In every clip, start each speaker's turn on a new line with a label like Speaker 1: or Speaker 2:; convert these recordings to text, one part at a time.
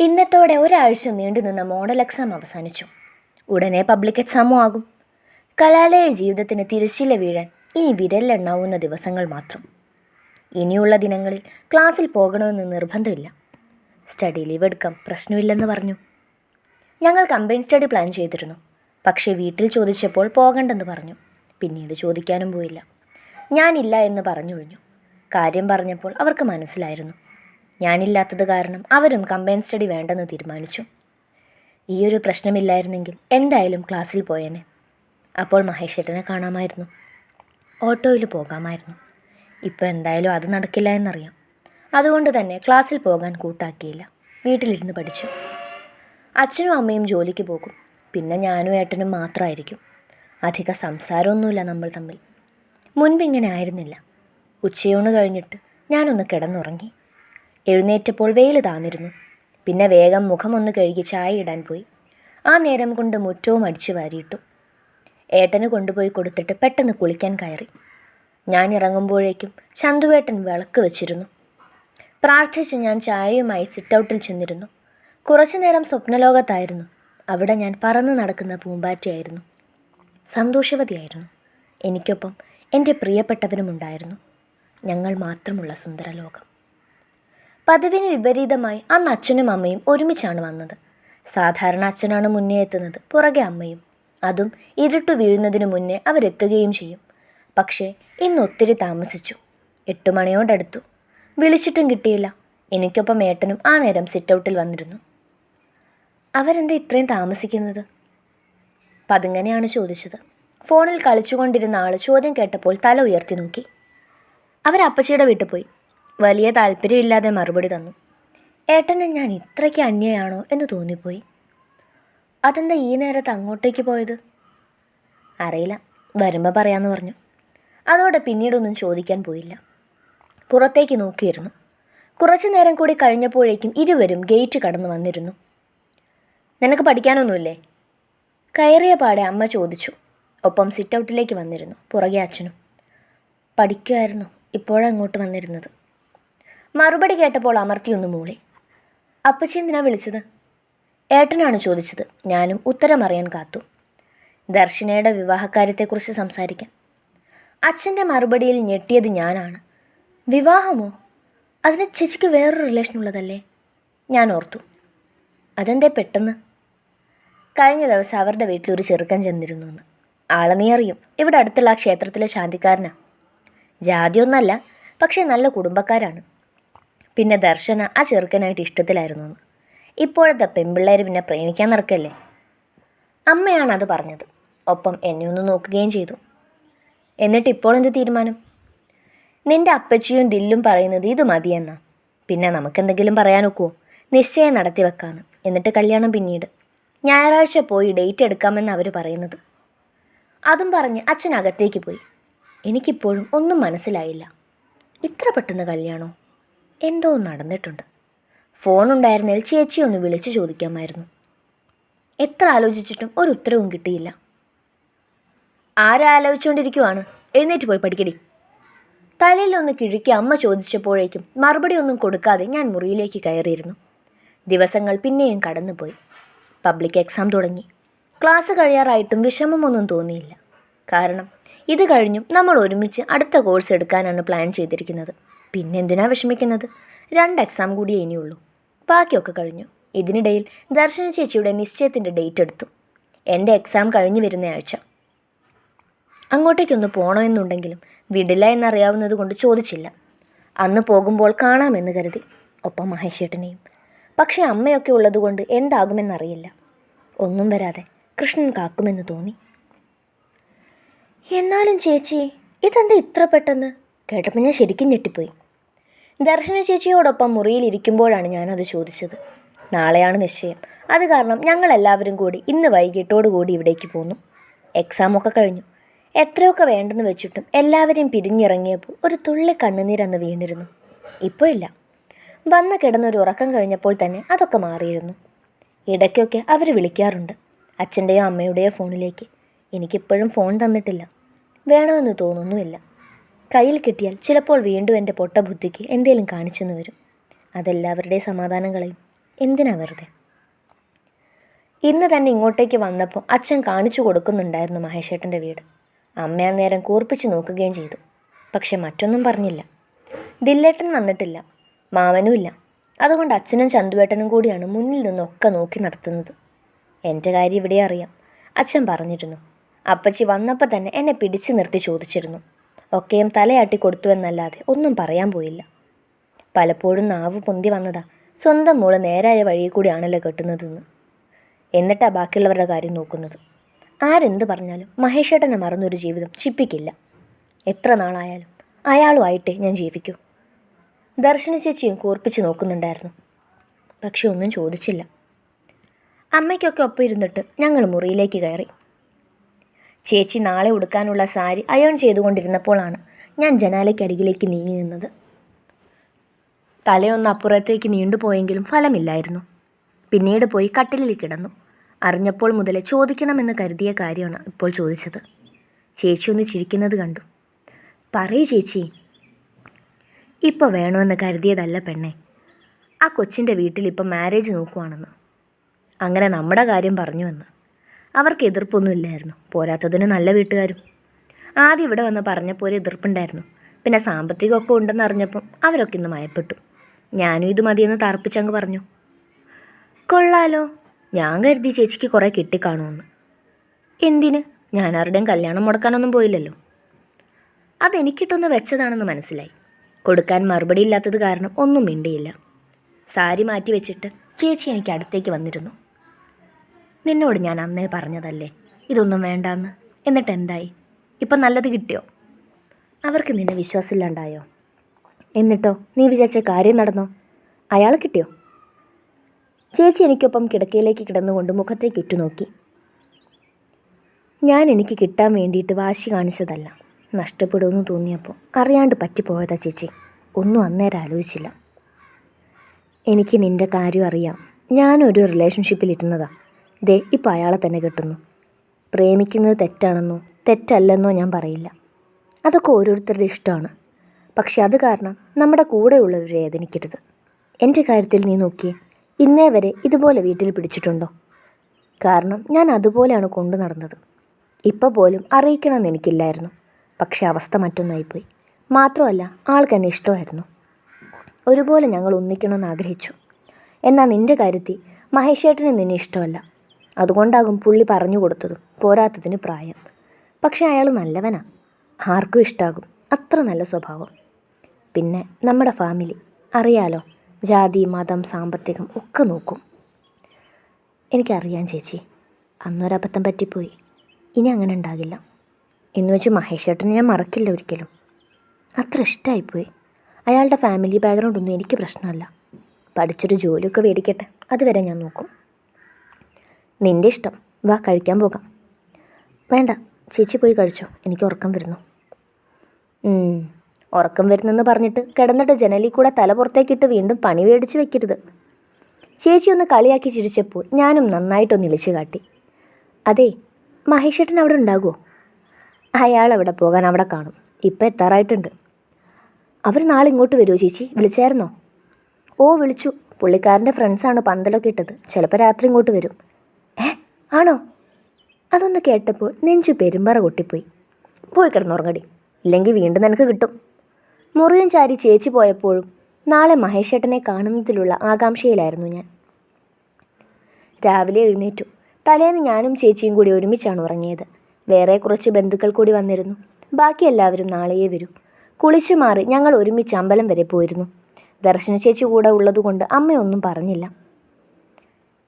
Speaker 1: ഇന്നത്തോടെ ഒരാഴ്ച നീണ്ടുനിന്ന മോഡൽ എക്സാം അവസാനിച്ചു. ഉടനെ പബ്ലിക് എക്സാമും ആകും. കലാലയ ജീവിതത്തിന് തിരശ്ശീല വീഴാൻ ഇനി വിരലിലെണ്ണാവുന്ന ദിവസങ്ങൾ മാത്രം. ഇനിയുള്ള ദിനങ്ങളിൽ ക്ലാസ്സിൽ പോകണമെന്ന് നിർബന്ധമില്ല. സ്റ്റഡി ലീവ് എടുക്കാം പ്രശ്നമില്ലെന്ന് പറഞ്ഞു. ഞങ്ങൾ കമ്പൈൻ സ്റ്റഡി പ്ലാൻ ചെയ്തിരുന്നു. പക്ഷേ വീട്ടിൽ ചോദിച്ചപ്പോൾ പോകണ്ടെന്ന് പറഞ്ഞു. പിന്നീട് ചോദിക്കാനും പോയില്ല. ഞാനില്ല എന്ന് പറഞ്ഞു കഴിഞ്ഞു കാര്യം പറഞ്ഞപ്പോൾ അവർക്ക് മനസ്സിലായിരുന്നു. ഞാനില്ലാത്തത് കാരണം അവരും കമ്പൈൻ സ്റ്റഡി വേണ്ടെന്ന് തീരുമാനിച്ചു. ഈയൊരു പ്രശ്നമില്ലായിരുന്നെങ്കിൽ എന്തായാലും ക്ലാസ്സിൽ പോയേനെ. അപ്പോൾ മഹേഷേട്ടനെ കാണാമായിരുന്നു. ഓട്ടോയിൽ പോകാമായിരുന്നു. ഇപ്പോൾ എന്തായാലും അത് നടക്കില്ല എന്നറിയാം. അതുകൊണ്ട് തന്നെ ക്ലാസ്സിൽ പോകാൻ കൂട്ടാക്കിയില്ല. വീട്ടിലിരുന്ന് പഠിച്ചു. അച്ഛനും അമ്മയും ജോലിക്ക് പോകും. പിന്നെ ഞാനും ഏട്ടനും മാത്രമായിരിക്കും അധിക സംസാരമൊന്നുമില്ല നമ്മൾ തമ്മിൽ. മുൻപിങ്ങനെ ആയിരുന്നില്ല. ഉച്ചയൂണ് കഴിഞ്ഞിട്ട് ഞാനൊന്ന് കിടന്നുറങ്ങി. എഴുന്നേറ്റപ്പോൾ വെയിൽ താന്നിരുന്നു. പിന്നെ വേഗം മുഖമൊന്ന് കഴുകി ചായ ഇടാൻ പോയി. ആ നേരം കൊണ്ട് മുറ്റവും അടിച്ചു വാരിയിട്ടു. ഏട്ടന് കൊണ്ടുപോയി കൊടുത്തിട്ട് പെട്ടെന്ന് കുളിക്കാൻ കയറി. ഞാൻ ഇറങ്ങുമ്പോഴേക്കും ചന്തുവേട്ടൻ വിളക്ക് വെച്ചിരുന്നു. പ്രാർത്ഥിച്ച് ഞാൻ ചായയുമായി സിറ്റൗട്ടിൽ ചെന്നിരുന്നു. കുറച്ചു നേരം സ്വപ്നലോകത്തായിരുന്നു. അവിടെ ഞാൻ പറന്നു നടക്കുന്ന പൂമ്പാറ്റയായിരുന്നു. സന്തോഷവതിയായിരുന്നു. എനിക്കൊപ്പം എന്റെ പ്രിയപ്പെട്ടവനുമുണ്ടായിരുന്നു. ഞങ്ങൾ മാത്രമുള്ള സുന്ദരലോകം. പതിവിന് വിപരീതമായി അന്ന് അച്ഛനും അമ്മയും ഒരുമിച്ചാണ് വന്നത്. സാധാരണ അച്ഛനാണ് മുന്നേ എത്തുന്നത് പുറകെ അമ്മയും. അതും ഇരുട്ടു വീഴുന്നതിന് മുന്നേ അവരെത്തുകയും ചെയ്യും. പക്ഷേ ഇന്ന് ഒത്തിരി താമസിച്ചു. എട്ട് മണിയോടടുത്തു വിളിച്ചിട്ടും കിട്ടിയില്ല. എനിക്കൊപ്പം ഏട്ടനും ആ നേരം സിറ്റൗട്ടിൽ വന്നിരുന്നു. അവരെന്താ ഇത്രയും താമസിക്കുന്നത്? പതുങ്ങനെയാണ് ചോദിച്ചത്. ഫോണിൽ കളിച്ചുകൊണ്ടിരുന്ന ആൾ ചോദ്യം കേട്ടപ്പോൾ തല ഉയർത്തി നോക്കി. അവർ അപ്പച്ചിയുടെ വീട്ടിൽ പോയി. വലിയ താല്പര്യമില്ലാതെ മറുപടി തന്നു. ഏട്ടനെ ഞാൻ ഇത്രയ്ക്ക് അന്യയാണോ? എന്ന് തോന്നിപ്പോയി. അതെന്താ ഈ നേരത്ത് അങ്ങോട്ടേക്ക് പോയത്? അറിയില്ല. വരുമ്പോൾ പറയാമെന്ന് പറഞ്ഞു. അതോടെ പിന്നീടൊന്നും ചോദിക്കാൻ പോയില്ല. പുറത്തേക്ക് നോക്കിയിരുന്നു. കുറച്ചു നേരം കൂടി കഴിഞ്ഞപ്പോഴേക്കും ഇരുവരും ഗേറ്റ് കടന്നു വന്നിരുന്നു. നിനക്ക് പഠിക്കാനൊന്നുമില്ലേ? കയറിയ പാടെ അമ്മ ചോദിച്ചു. ഒപ്പം സിറ്റൗട്ടിലേക്ക് വന്നിരുന്നു പുറകെ അച്ഛനും. പഠിക്കുമായിരുന്നു ഇപ്പോഴങ്ങോട്ട് വന്നിരുന്നത്. മറുപടി കേട്ടപ്പോൾ അമർത്തിയൊന്ന് മൂളി. അപ്പച്ചി എന്തിനാ വിളിച്ചത്? ഏട്ടനാണ് ചോദിച്ചത്. ഞാനും ഉത്തരം അറിയാൻ കാത്തു. ദർശനയുടെ വിവാഹകാര്യത്തെക്കുറിച്ച് സംസാരിക്കാം. അച്ഛന്റെ മറുപടിയിൽ ഞെട്ടിയത് ഞാനാണ്. വിവാഹമോ? അതിന് ചേച്ചിക്ക് വേറൊരു റിലേഷൻ ഉള്ളതല്ലേ? ഞാൻ ഓർത്തു. അതെന്തേ പെട്ടെന്ന്? കഴിഞ്ഞ ദിവസം അവരുടെ വീട്ടിൽ ഒരു ചെറുക്കൻ ചെന്നിരുന്നു എന്ന്. ആളെ നീ അറിയും. ഇവിടെ അടുത്തുള്ള ആ ക്ഷേത്രത്തിലെ ശാന്തിക്കാരനാണ് ജാതിയൊന്നല്ല പക്ഷേ നല്ല കുടുംബക്കാരാണ്. പിന്നെ ദർശന ആ ചെറുക്കനായിട്ട് ഇഷ്ടത്തിലായിരുന്നു എന്ന്. ഇപ്പോഴത്തെ പെൺപിള്ളേർ പിന്നെ പ്രേമിക്കാൻ നടക്കല്ലേ? അമ്മയാണ് അത് പറഞ്ഞത്. ഒപ്പം എന്നെ ഒന്ന് നോക്കുകയും ചെയ്തു. എന്നിട്ട് ഇപ്പോൾ എന്ത് തീരുമാനം? നിന്റെ അപ്പച്ചിയും ദില്ലും പറയുന്നത് ഇത് മതിയെന്നാ. പിന്നെ നമുക്കെന്തെങ്കിലും പറയാനൊക്കുമോ നിശ്ചയം നടത്തി വെക്കാന്ന്. എന്നിട്ട് കല്യാണം പിന്നീട്. ഞായറാഴ്ച പോയി ഡേറ്റ് എടുക്കാമെന്ന് അവർ പറയുന്നത്. അതും പറഞ്ഞ് അച്ഛൻ അകത്തേക്ക് പോയി. എനിക്കിപ്പോഴും ഒന്നും മനസ്സിലായില്ല. ഇത്ര പെട്ടെന്ന് കല്യാണോ? എന്തോ നടന്നിട്ടുണ്ട്. ഫോൺ ഉണ്ടായിരുന്നതിൽ ചേച്ചി ഒന്ന് വിളിച്ചു ചോദിക്കാമായിരുന്നു. എത്ര ആലോചിച്ചിട്ടും ഒരു ഉത്തരവും കിട്ടിയില്ല. ആരാലോചിച്ചുകൊണ്ടിരിക്കുവാണ് എഴുന്നേറ്റ് പോയി പഠിക്കടി. തലയിൽ ഒന്ന് കിഴുക്കി അമ്മ ചോദിച്ചപ്പോഴേക്കും മറുപടി ഒന്നും കൊടുക്കാതെ ഞാൻ മുറിയിലേക്ക് കയറിയിരുന്നു. ദിവസങ്ങൾ പിന്നെയും കടന്നുപോയി. പബ്ലിക് എക്സാം തുടങ്ങി. ക്ലാസ് കഴിയാറായിട്ടും വിഷമമൊന്നും തോന്നിയില്ല. കാരണം ഇത് കഴിഞ്ഞും നമ്മൾ ഒരുമിച്ച് അടുത്ത കോഴ്സ് എടുക്കാനാണ് പ്ലാൻ ചെയ്തിരിക്കുന്നത്. പിന്നെന്തിനാ വിഷമിക്കുന്നത്? രണ്ട് എക്സാം കൂടിയേ ഇനിയുള്ളൂ. ബാക്കിയൊക്കെ കഴിഞ്ഞു. ഇതിനിടയിൽ ദർശന ചേച്ചിയുടെ നിശ്ചയത്തിന്റെ ഡേറ്റ് എടുത്തു. എന്റെ എക്സാം കഴിഞ്ഞു വരുന്ന ആഴ്ച. അങ്ങോട്ടേക്കൊന്ന് പോകണമെന്നുണ്ടെങ്കിലും വിടില്ല എന്നറിയാവുന്നത് കൊണ്ട് ചോദിച്ചില്ല. അന്ന് പോകുമ്പോൾ കാണാമെന്ന് കരുതി. ഒപ്പം മഹേഷേട്ടനെയും പക്ഷേ അമ്മയൊക്കെ ഉള്ളതുകൊണ്ട് എന്താകുമെന്നറിയില്ല. ഒന്നും വരാതെ കൃഷ്ണൻ കാക്കുമെന്ന് തോന്നി. എന്നാലും ചേച്ചി ഇതെന്താ ഇത്ര പെട്ടെന്ന്? കേട്ടപ്പോൾ ഞാൻ ശരിക്കും ഞെട്ടിപ്പോയി. ദർശന ചേച്ചിയോടൊപ്പം മുറിയിലിരിക്കുമ്പോഴാണ് ഞാനത് ചോദിച്ചത്. നാളെയാണ് നിശ്ചയം. അത് കാരണം ഞങ്ങളെല്ലാവരും കൂടി ഇന്ന് വൈകിട്ടോടുകൂടി ഇവിടേക്ക് പോന്നു. എക്സാമൊക്കെ കഴിഞ്ഞു. എത്രയൊക്കെ വേണ്ടെന്ന് വെച്ചിട്ടും എല്ലാവരെയും പിരിഞ്ഞിറങ്ങിയപ്പോൾ ഒരു തുള്ളി കണ്ണുനീരന്ന് വീണിരുന്നു. ഇപ്പോൾ ഇല്ല. വന്ന് കിടന്നൊരു ഉറക്കം കഴിഞ്ഞപ്പോൾ തന്നെ അതൊക്കെ മാറിയിരുന്നു. ഇടയ്ക്കൊക്കെ അവർ വിളിക്കാറുണ്ട്. അച്ഛന്റെയോ അമ്മയുടെയോ ഫോണിലേക്ക്. എനിക്കിപ്പോഴും ഫോൺ തന്നിട്ടില്ല. വേണമെന്ന് തോന്നുന്നുമില്ല. കയ്യിൽ കിട്ടിയാൽ ചിലപ്പോൾ വീണ്ടും എന്റെ പൊട്ട ബുദ്ധിക്ക് എന്തേലും കാണിച്ചെന്ന് വരും. അതെല്ലാവരുടെയും സമാധാനം കളയും എന്തിനാ വെറുതെ? ഇന്ന് തന്നെ ഇങ്ങോട്ടേക്ക് വന്നപ്പോൾ അച്ഛൻ കാണിച്ചു കൊടുക്കുന്നുണ്ടായിരുന്നു മഹേഷേട്ടന്റെ വീട്. അമ്മ നേരം കൂർപ്പിച്ച് നോക്കുകയും ചെയ്തു. പക്ഷെ മറ്റൊന്നും പറഞ്ഞില്ല. ദില്ലേട്ടൻ വന്നിട്ടില്ല. മാമനുമില്ല അതുകൊണ്ട് അച്ഛനും ചന്തുവേട്ടനും കൂടിയാണ് മുന്നിൽ നിന്നൊക്കെ നോക്കി നടത്തുന്നത്. എന്റെ കാര്യം ഇവിടെ അറിയാം അച്ഛൻ പറഞ്ഞിരുന്നു. അപ്പച്ചി വന്നപ്പോൾ തന്നെ എന്നെ പിടിച്ചു നിർത്തി ചോദിച്ചിരുന്നു. ഒക്കെയും തലയാട്ടി കൊടുത്തുവെന്നല്ലാതെ ഒന്നും പറയാൻ പോയില്ല. പലപ്പോഴും നാവ് പൊന്തി വന്നതാ സ്വന്തം മോൾ നേരായ വഴിയിൽ കൂടിയാണല്ലോ കെട്ടുന്നതെന്ന്. എന്നിട്ടാ ബാക്കിയുള്ളവരുടെ കാര്യം നോക്കുന്നത്. ആരെന്ത് പറഞ്ഞാലും മഹേഷേട്ടനെ മറന്നൊരു ജീവിതം ചിപ്പിക്കില്ല. എത്ര നാളായാലും അയാളുമായിട്ടേ ഞാൻ ജീവിക്കൂ. ദർശന ചേച്ചിയും കൂർപ്പിച്ച് നോക്കുന്നുണ്ടായിരുന്നു. പക്ഷെ ഒന്നും ചോദിച്ചില്ല. അമ്മയ്ക്കൊക്കെ ഒപ്പം ഇരുന്നിട്ട് ഞങ്ങൾ മുറിയിലേക്ക് കയറി. ചേച്ചി നാളെ ഉടുക്കാനുള്ള സാരി അയോൺ ചെയ്തുകൊണ്ടിരുന്നപ്പോഴാണ് ഞാൻ ജനാലയ്ക്കരികിലേക്ക് നീങ്ങി നിന്നത്. തലയൊന്ന് അപ്പുറത്തേക്ക് നീണ്ടുപോയെങ്കിലും ഫലമില്ലായിരുന്നു. പിന്നീട് പോയി കട്ടിലിൽ കിടന്നു. അറിഞ്ഞപ്പോൾ മുതലേ ചോദിക്കണമെന്ന് കരുതിയ കാര്യമാണ് ഇപ്പോൾ ചോദിച്ചത്. ചേച്ചി ഒന്ന് ചിരിക്കുന്നത് കണ്ടു. പറയൂ ചേച്ചി. ഇപ്പോൾ വേണമെന്ന് കരുതിയതല്ല പെണ്ണെ. ആ കൊച്ചിന്റെ വീട്ടിൽ ഇപ്പം മാരേജ് നോക്കുവാണെന്ന്. അങ്ങനെ നമ്മുടെ കാര്യം പറഞ്ഞു പറഞ്ഞുവെന്ന്. അവർക്ക് എതിർപ്പൊന്നുമില്ലായിരുന്നു. പോരാത്തതിന് നല്ല വീട്ടുകാരും. ആദ്യം ഇവിടെ വന്ന് പറഞ്ഞപ്പോൾ ഒരു എതിർപ്പുണ്ടായിരുന്നു. പിന്നെ സാമ്പത്തികമൊക്കെ ഉണ്ടെന്ന് അറിഞ്ഞപ്പം അവരൊക്കെ ഇന്ന് മയപ്പെട്ടു. ഞാനും ഇത് മതിയെന്ന് തറപ്പിച്ചങ്ങ് പറഞ്ഞു. കൊള്ളാലോ. ഞാൻ കരുതി ചേച്ചിക്ക് കുറേ കിട്ടിക്കാണുമെന്ന്. എന്തിന്? ഞാൻ ആരുടെയും കല്യാണം മുടക്കാനൊന്നും പോയില്ലല്ലോ. അതെനിക്കിട്ടൊന്ന് വെച്ചതാണെന്ന് മനസ്സിലായി. കൊടുക്കാൻ മറുപടി ഇല്ലാത്തത് കാരണം ഒന്നും മിണ്ടിയില്ല. സാരി മാറ്റി വെച്ചിട്ട് ചേച്ചി എനിക്ക് അടുത്തേക്ക് വന്നിരുന്നു. നിന്നോട് ഞാൻ അന്നേ പറഞ്ഞതല്ലേ? ഇതൊന്നും വേണ്ടാന്ന്. എന്നിട്ട് എന്തായി? ഇപ്പം നല്ലത് കിട്ടിയോ? അവർക്ക് നിന്നെ വിശ്വാസമില്ലാണ്ടായോ? എന്നിട്ടോ നീ വിചാരിച്ച കാര്യം നടന്നോ? അയാൾ കിട്ടിയോ? ചേച്ചി എനിക്കൊപ്പം കിടക്കയിലേക്ക് കിടന്നുകൊണ്ട് മുഖത്തേക്ക് ഉറ്റുനോക്കി. ഞാൻ എനിക്ക് കിട്ടാൻ വേണ്ടിയിട്ട് വാശി കാണിച്ചതല്ല. നഷ്ടപ്പെടുമെന്ന് തോന്നിയപ്പോൾ അറിയാണ്ട് പറ്റിപ്പോയതാ ചേച്ചി. ഒന്നും അന്നേരം ആലോചിച്ചില്ല. എനിക്ക് നിന്റെ കാര്യം അറിയാം. ഞാനൊരു റിലേഷൻഷിപ്പിൽ ഇരുന്നതാ. ദേ ഇപ്പം അയാളെ തന്നെ കിട്ടുന്നു. പ്രേമിക്കുന്നത് തെറ്റാണെന്നോ തെറ്റല്ലെന്നോ ഞാൻ പറയില്ല. അതൊക്കെ ഓരോരുത്തരുടെ ഇഷ്ടമാണ്. പക്ഷെ അത് കാരണം നമ്മുടെ കൂടെയുള്ളവർ വേദനിക്കരുത്. എന്റെ കാര്യത്തിൽ നീ നോക്കിയേ ഇന്നേ വരെ ഇതുപോലെ വീട്ടിൽ പിടിച്ചിട്ടുണ്ടോ? കാരണം ഞാൻ അതുപോലെയാണ് കൊണ്ടു നടന്നത്. ഇപ്പോൾ പോലും അറിയിക്കണമെന്ന് എനിക്കില്ലായിരുന്നു. പക്ഷേ അവസ്ഥ മറ്റൊന്നായിപ്പോയി. മാത്രമല്ല ആൾക്ക് എന്നെ ഇഷ്ടമായിരുന്നു. ഒരുപോലെ ഞങ്ങൾ ഒന്നിക്കണമെന്ന് ആഗ്രഹിച്ചു. എന്നാൽ നിന്റെ കാര്യത്തിൽ മഹേഷേട്ടന് നിന്നെ ഇഷ്ടമല്ല. അതുകൊണ്ടാകും പുള്ളി പറഞ്ഞു കൊടുത്തതും പോരാത്തതിന് പ്രായം. പക്ഷേ അയാൾ നല്ലവനാ. ആർക്കും ഇഷ്ടാകും. അത്ര നല്ല സ്വഭാവം. പിന്നെ നമ്മുടെ ഫാമിലി. അറിയാലോ ജാതി മതം സാമ്പത്തികം ഒക്കെ നോക്കും. എനിക്കറിയാം ചേച്ചി. അന്നൊരബദ്ധം പറ്റിപ്പോയി. ഇനി അങ്ങനെ ഉണ്ടാകില്ല. എന്ന് വെച്ച് മഹേഷേട്ടനെ ഞാൻ മറക്കില്ല ഒരിക്കലും. അത്ര ഇഷ്ടമായിപ്പോയി അയാളുടെ ഫാമിലി ബാക്ക്ഗ്രൗണ്ട് ഒന്നും എനിക്ക് പ്രശ്നമല്ല. പഠിച്ചൊരു ജോലിയൊക്കെ മേടിക്കട്ടെ അതുവരെ ഞാൻ നോക്കും. നിന്റെ ഇഷ്ടം വാ കഴിക്കാൻ പോകാം. വേണ്ട ചേച്ചി പോയി കഴിച്ചോ. എനിക്ക് ഉറക്കം വരുന്നു. ഉറക്കം വരുന്നെന്ന് പറഞ്ഞിട്ട് കിടന്നിട്ട് ജനലിൽ കൂടെ തല പുറത്തേക്കിട്ട് വീണ്ടും പണി മേടിച്ച് വെക്കരുത്. ചേച്ചി ഒന്ന് കളിയാക്കി ചിരിച്ചപ്പോൾ ഞാനും നന്നായിട്ടൊന്ന് ഇളിച്ചു കാട്ടി. അതെ മഹേഷേട്ടൻ അവിടെ ഉണ്ടാകുമോ അയാൾ അവിടെ പോകാൻ അവിടെ കാണും. ഇപ്പം എത്താറായിട്ടുണ്ട്. അവർ നാളെ ഇങ്ങോട്ട് വരുമോ ചേച്ചി? വിളിച്ചായിരുന്നോ? ഓ വിളിച്ചു. പുള്ളിക്കാരന്റെ ഫ്രണ്ട്സാണ് പന്തലൊക്കെ ഇട്ടത്. ചിലപ്പോൾ രാത്രി ഇങ്ങോട്ട് വരും. ആണോ? അതൊന്ന് കേട്ടപ്പോൾ നെഞ്ചു പെരുമ്പറ കൊട്ടിപ്പോയി പോയി കിടന്നുറങ്ങടി. ഇല്ലെങ്കിൽ വീണ്ടും നിനക്ക് കിട്ടും. മുറിയും ചാരി ചേച്ചി പോയപ്പോഴും നാളെ മഹേഷേട്ടനെ കാണുന്നതിലുള്ള ആകാംക്ഷയിലായിരുന്നു ഞാൻ. രാവിലെ എഴുന്നേറ്റു. തലേന്ന് ഞാനും ചേച്ചിയും കൂടി ഒരുമിച്ചാണ് ഉറങ്ങിയത്. വേറെ കുറച്ച് ബന്ധുക്കൾ കൂടി വന്നിരുന്നു. ബാക്കി എല്ലാവരും നാളെയേ വരൂ. കുളിച്ചു മാറി ഞങ്ങൾ ഒരുമിച്ച് അമ്പലം വരെ പോയിരുന്നു. ദർശന ചേച്ചി കൂടെ ഉള്ളതുകൊണ്ട് അമ്മയൊന്നും പറഞ്ഞില്ല.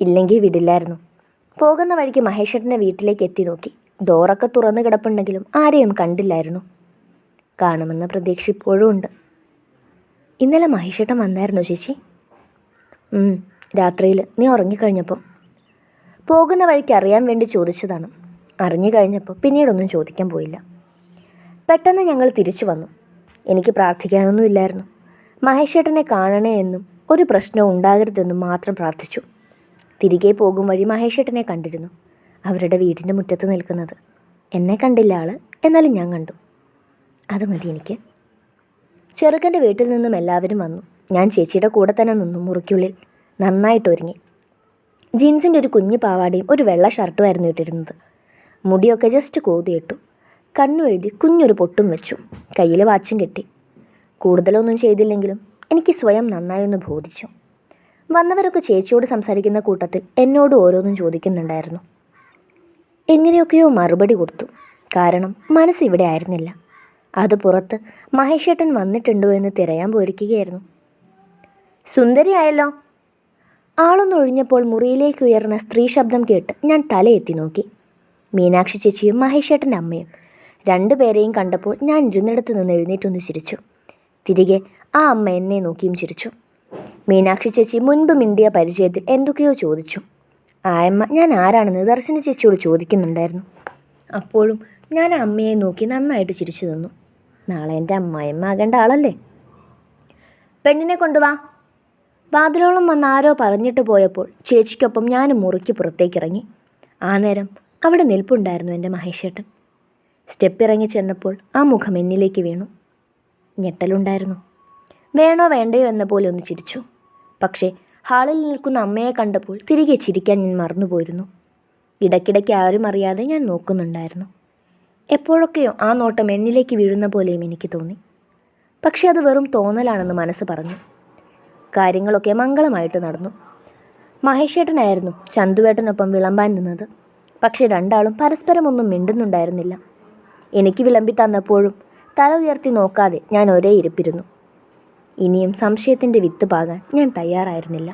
Speaker 1: ഇല്ലെങ്കിൽ വിടില്ലായിരുന്നു. പോകുന്ന വഴിക്ക് മഹേഷേട്ടന്റെ വീട്ടിലേക്ക് എത്തി നോക്കി. ഡോറൊക്കെ തുറന്നു കിടപ്പുണ്ടെങ്കിലും ആരെയും കണ്ടില്ലായിരുന്നു. കാണുമെന്ന പ്രതീക്ഷ ഇപ്പോഴും ഉണ്ട്. ഇന്നലെ മഹേഷേട്ടൻ വന്നായിരുന്നു ചേച്ചി? രാത്രിയിൽ നീ ഉറങ്ങിക്കഴിഞ്ഞപ്പോൾ പോകുന്ന വഴിക്ക് അറിയാൻ വേണ്ടി ചോദിച്ചതാണ്. അറിഞ്ഞു കഴിഞ്ഞപ്പോൾ പിന്നീടൊന്നും ചോദിക്കാൻ പോയില്ല. പെട്ടെന്ന് ഞങ്ങൾ തിരിച്ചു വന്നു. എനിക്ക് പ്രാർത്ഥിക്കാനൊന്നുമില്ലായിരുന്നു മഹേഷേട്ടനെ കാണണേ എന്നും ഒരു പ്രശ്നവും ഉണ്ടാകരുതെന്നും മാത്രം പ്രാർത്ഥിച്ചു. തിരികെ പോകും വഴി മഹേഷേട്ടനെ കണ്ടിരുന്നു. അവരുടെ വീടിന്റെ മുറ്റത്ത് നിൽക്കുന്നത്. എന്നെ കണ്ടില്ല ആൾ. എന്നാലും ഞാൻ കണ്ടു. അത് മതി എനിക്ക്. ചെറുക്കന്റെ വീട്ടിൽ നിന്നും എല്ലാവരും വന്നു. ഞാൻ ചേച്ചിയുടെ കൂടെ തന്നെ നിന്നു മുറിക്കുള്ളിൽ. നന്നായിട്ട് ഒരുങ്ങി. ജീൻസിന്റെ ഒരു കുഞ്ഞു പാവാടയും ഒരു വെള്ള ഷർട്ടുമായിരുന്നു ഇട്ടിരുന്നത്. മുടിയൊക്കെ ജസ്റ്റ് കോതിയിട്ടു. കണ്ണു എഴുതി കുഞ്ഞൊരു പൊട്ടും വെച്ചു. കയ്യിൽ വാച്ചും കെട്ടി. കൂടുതലൊന്നും ചെയ്തില്ലെങ്കിലും എനിക്ക് സ്വയം നന്നായി ഒന്ന് ബോധിച്ചു. വന്നവരൊക്കെ ചേച്ചിയോട് സംസാരിക്കുന്ന കൂട്ടത്തിൽ എന്നോട് ഓരോന്നും ചോദിക്കുന്നുണ്ടായിരുന്നു. എങ്ങനെയൊക്കെയോ മറുപടി കൊടുത്തു. കാരണം മനസ്സ് ഇവിടെ ആയിരുന്നില്ല. അത് പുറത്ത് മഹേഷേട്ടൻ വന്നിട്ടുണ്ടോ എന്ന് തിരയാൻ പോയിരിക്കുകയായിരുന്നു. സുന്ദരിയായല്ലോ. ആളൊന്നൊഴിഞ്ഞപ്പോൾ മുറിയിലേക്ക് ഉയർന്ന സ്ത്രീ ശബ്ദം കേട്ട് ഞാൻ തലയെത്തി നോക്കി. മീനാക്ഷി ചേച്ചിയും മഹേഷേട്ടന്റെ അമ്മയും രണ്ടുപേരെയും കണ്ടപ്പോൾ ഞാൻ ഇരുന്നിടത്ത് നിന്ന് എഴുന്നേറ്റൊന്ന് ചിരിച്ചു. തിരികെ ആ അമ്മ എന്നെ നോക്കിയും ചിരിച്ചു. മീനാക്ഷി ചേച്ചി മുൻപ് മിണ്ടിയ പരിചയത്തിൽ എന്തൊക്കെയോ ചോദിച്ചു. ആയമ്മ ഞാൻ ആരാണെന്ന് ദർശന ചേച്ചിയോട് ചോദിക്കുന്നുണ്ടായിരുന്നു. അപ്പോഴും ഞാൻ അമ്മയെ നോക്കി നന്നായിട്ട് ചിരിച്ചു നിന്നു. നാളെ എന്റെ അമ്മായിമ്മ ആകേണ്ട ആളല്ലേ? പെണ്ണിനെ കൊണ്ടുവാ വാതിലോളം വന്ന് ആരോ പറഞ്ഞിട്ട് പോയപ്പോൾ ചേച്ചിക്കൊപ്പം ഞാനും മുറിക്ക് പുറത്തേക്കിറങ്ങി. ആ നേരം അവിടെ നിൽപ്പുണ്ടായിരുന്നു എന്റെ മഹേഷേട്ടൻ. സ്റ്റെപ്പ് ഇറങ്ങി ചെന്നപ്പോൾ ആ മുഖം എന്നിലേക്ക് വീണു. ഞെട്ടലുണ്ടായിരുന്നു. വേണോ വേണ്ടയോ എന്ന പോലെ ഒന്ന് ചിരിച്ചു. പക്ഷേ ഹാളിൽ നിൽക്കുന്ന അമ്മയെ കണ്ടപ്പോൾ തിരികെ ചിരിക്കാൻ ഞാൻ മറന്നുപോയിരുന്നു. ഇടയ്ക്കിടയ്ക്ക് ആരും അറിയാതെ ഞാൻ നോക്കുന്നുണ്ടായിരുന്നു. എപ്പോഴൊക്കെയോ ആ നോട്ടം എന്നിലേക്ക് വീഴുന്ന പോലെയും എനിക്ക് തോന്നി. പക്ഷേ അത് വെറും തോന്നലാണെന്ന് മനസ്സ് പറഞ്ഞു. കാര്യങ്ങളൊക്കെ മംഗളമായിട്ട് നടന്നു. മഹേഷേട്ടനായിരുന്നു ചന്തുവേട്ടനൊപ്പം വിളമ്പാൻ നിന്നത്. പക്ഷേ രണ്ടാളും പരസ്പരം ഒന്നും മിണ്ടുന്നുണ്ടായിരുന്നില്ല. എനിക്ക് വിളമ്പി തന്നപ്പോഴും തല ഉയർത്തി നോക്കാതെ ഞാൻ ഒരേ ഇരിപ്പിരുന്നു. ഇനിയും സംശയത്തിന്റെ വിത്ത് പാകാൻ ഞാൻ തയ്യാറായിരുന്നില്ല